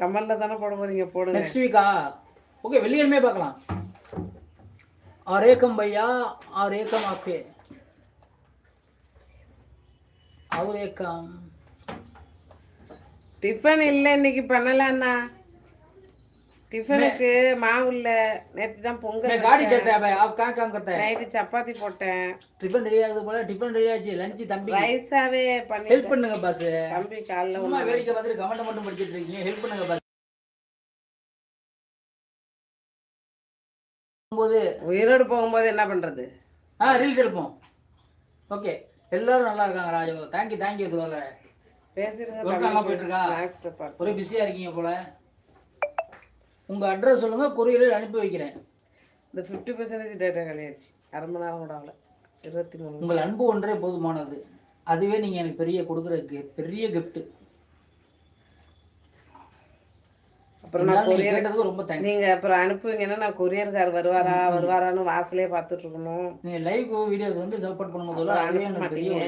கமெண்ட்ல தானே போட போறீங்க போடுங்க. நெக்ஸ்ட் வீக்கா ஓகே வெள்ளிக்கிழமையே பார்க்கலாம். ஆரேக்கம் பையா ஆரேக்கம் ஆப்பே. அவரேக்கம் டிஃபன் இல்லை இன்னைக்கு பண்ணலன்னா அண்ணா டிஃபனுக்கு மாவு இல்ல நேத்து தான் मैं பொங்கல் गाड़ी चलता है भाई आप कहाँ काम करता है நைட்டு சப்பாத்தி போட்டேன் டிஃபன் ரெடி ஆகுது போல டிஃபன் ரெடி ஆச்சு லஞ்ச் தம்பி ரைஸாவே பண்ணி ஹெல்ப் பண்ணுங்க பாஸ் தம்பி காலைல சும்மா வேடிக்கை பார்த்துட்டு கமெண்ட் மட்டும் படிச்சிட்டு இருக்கீங்க ஹெல்ப் பண்ணுங்க பாஸ் போது உயிரோடு போகும்போது என்ன பண்றது ஆ ரீல்ஸ் எடுப்போம் ஓகே எல்லாரும் நல்லா இருக்காங்க ராஜகோபால் தேங்க்யூ தேங்க்யூ தோல பேசிருங்க ஒர்க் நல்லா போயிட்டு இருக்கா ஸ்நாக்ஸ் டிபார்ட் ஒரே பிஸியாக இருக்கீங்க போல உங்கள் அட்ரஸ் சொல்லுங்கள் கொரியரில் அனுப்பி வைக்கிறேன். இந்த ஃபிஃப்டி பர்சன்டேஜ் டேட்டா கழியாச்சு அரை மணி நேரம் கூட ஆகல. இருபத்தி மூணு உங்கள் அன்பு ஒன்றே போதுமானது. அதுவே நீங்கள் எனக்கு பெரிய கொடுக்குற பெரிய gift. அப்புறம் நான் நீங்கள் கேட்டதுக்கு ரொம்ப தேங்க்ஸ் நீங்க அப்புறம் அனுப்புவீங்கன்னா நான் கொரியர்கார் வருவாரா வருவாரான்னு வாசலே பார்த்துட்டு இருக்கணும். நீங்கள் லைவ் வீடியோஸ் வந்து சப்போர்ட் பண்ணும்போது அதுவே எனக்கு பெரிய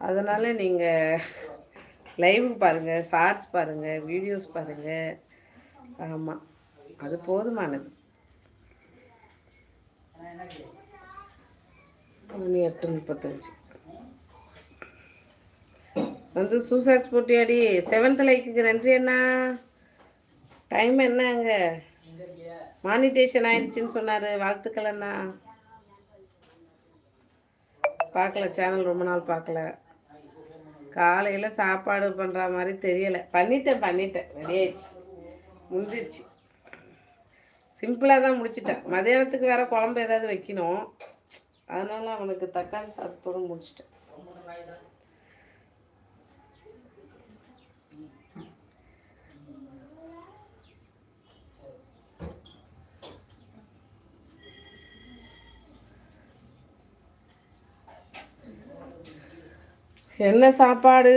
அதனால் நீங்கள் லைவ் பாருங்கள் ஷார்ட்ஸ் பாருங்கள் வீடியோஸ் பாருங்கள் ஆமாம் அது போதுமானது. மணி எட்டு முப்பத்தஞ்சு. வந்து சூசைட்ஸ் போட்டியாடி. செவன்த் லைக்குக்கு நன்றி அண்ணா. டைம் என்ன அங்கே? மானிட்டேஷன் ஆயிடுச்சுன்னு சொன்னார். வாழ்த்துக்கள் அண்ணா. பார்க்கல சேனல் ரொம்ப நாள் பார்க்கல. காலையில் சாப்பாடு பண்ணுற மாதிரி தெரியலை. பண்ணிட்டேன் பண்ணிட்டேன். ரெடி ஆயிடுச்சு. சிம்பிளாக தான் முடிச்சிட்டேன். மதியானத்துக்கு வேறு குழம்பு ஏதாவது வைக்கணும். அதனால் அவனுக்கு தக்காளி சாதத்தோடு முடிச்சிட்டேன். என்ன சாப்பாடு?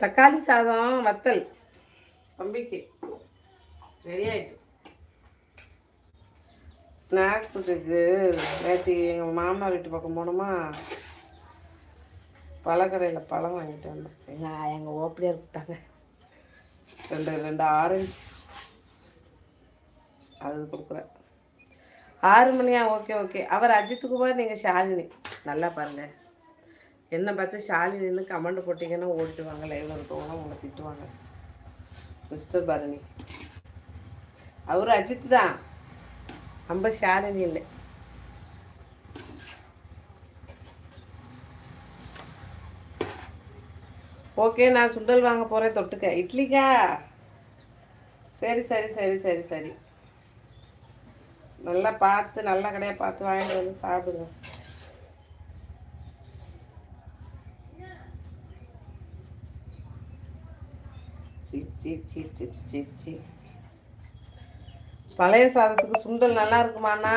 தக்காளி சாதம் வத்தல். தம்பிக்கு. ரெடி ஆயிட்டு. ஸ்நாக்ஸுக்கு நேற்று எங்கள் மாமனார் வீட்டு பக்கம் போனோமா பழக்கடையில் பழம் வாங்கிட்டு வந்தோம் எங்கள் எங்கள் ஓப்படியாக கொடுத்தாங்க ரெண்டு ரெண்டு ஆரஞ்சு அது கொடுக்குறேன். ஆறு மணியா? ஓகே ஓகே அவர் அஜித் குமார் நீங்கள் ஷாலினி. நல்லா பாருங்கள் என்னை பார்த்து ஷாலினின்னு கமெண்ட் போட்டிங்கன்னா ஓடிடுவாங்க லைவில் இருக்கவங்க உங்களை திட்டுவாங்க. மிஸ்டர் பரணி. அவர் அஜித் தான். நம்ம ஷாலினி இல்லை. ஓகே நான் சுண்டல் வாங்க போகிறேன் தொட்டுக்க. இட்லிக்கா? சரி சரி சரி சரி சரி. நல்லா பார்த்து நல்ல கடையாக பார்த்து வாங்கிட்டு வந்து சாப்பிடுங்க. சி சி சி பழைய சாதத்துக்கு சுண்டல் நல்லா இருக்குமாண்ணா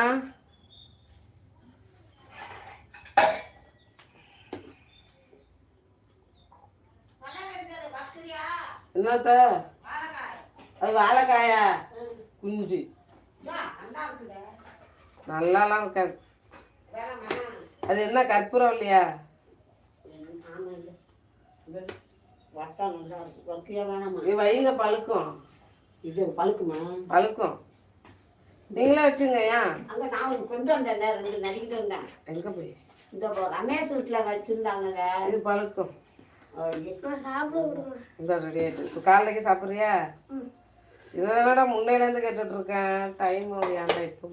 என்னத்த? அது வாழைக்காயா? குஞ்சு. நல்லாலாம் இருக்காது. அது என்ன கற்பூரம் இல்லையா? இது வைங்க பழுக்கும். இது பழுக்குமா? பழுக்கும். நீங்களே வச்சுங்க ஏன்? அங்க நான் கொண்டு வந்தேன் ரெண்டு நடிக்கிட்டு வந்தேன். எங்க போய்? இந்த ரமேஷ் வீட்டுல வச்சிருந்தாங்கங்க. இது பழுக்கும். இந்த ரெடி ஆயிட்டு காலைக்கு சாப்பிட்றியா? இதை விட முன்னையிலேருந்து கேட்டுட்டு இருக்கேன். டைம் ஏன்டா இப்போ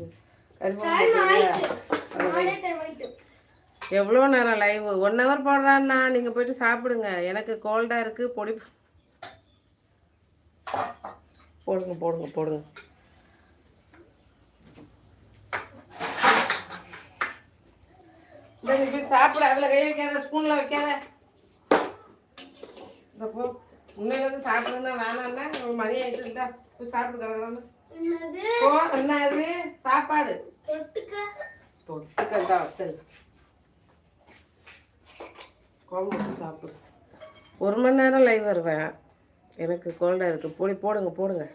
எவ்வளோ நேரம் லைவ் ஒன் ஹவர் போடுறான்னா நீங்கள் போயிட்டு சாப்பிடுங்க. எனக்கு கோல்டாக இருக்குது பொடி போடுங்க போடுங்க போடுங்க. நீ போய் சாப்பிட அதில் கை வைக்காத ஸ்பூனில் வைக்காத. இந்த போ. முன்னையிலேருந்து சாப்பிடுன்னா வேணான்னா ஒரு மணி ஆயிட்டு இருந்தா போய் சாப்பிட்டு கிடக்குறான்னு போ என்ன அது சாப்பாடு. தொட்டுக்க. தான் வத்தல். குழம்பு வச்சு சாப்பிடு. ஒரு மணி நேரம் லைவ் வருவேன். எனக்கு கோல்டாக இருக்குது போடி போடுங்க போடுங்க.